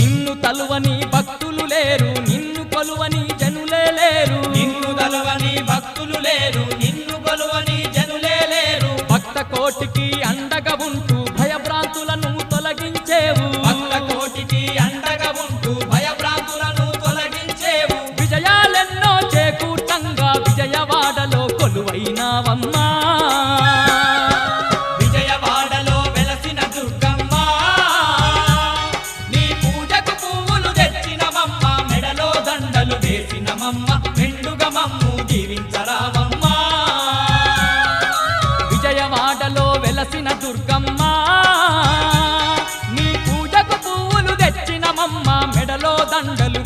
నిన్ను తలువని భక్తులు లేరు నిన్ను కొలువని జనులే లేరు. నిన్ను తలువని భక్తులు లేరు నిన్ను కొలువని జనులే లేరు. భక్త కోటికి అండగా ఉంటూ భయభ్రాంతులను తొలగించేవు. భక్త కోటికి అండగా ఉంటూ భయభ్రాంతులను తొలగించేవు. విజయాలెన్నో చేకూటంగా విజయవాడలో కొలువైనావమ్మా. మమ్ము జీవించరామమ్మ విజయవాడలో వెలసిన దుర్గమ్మ. నీ పూజకు పువ్వులు తెచ్చినమమ్మ మెడలో దండలు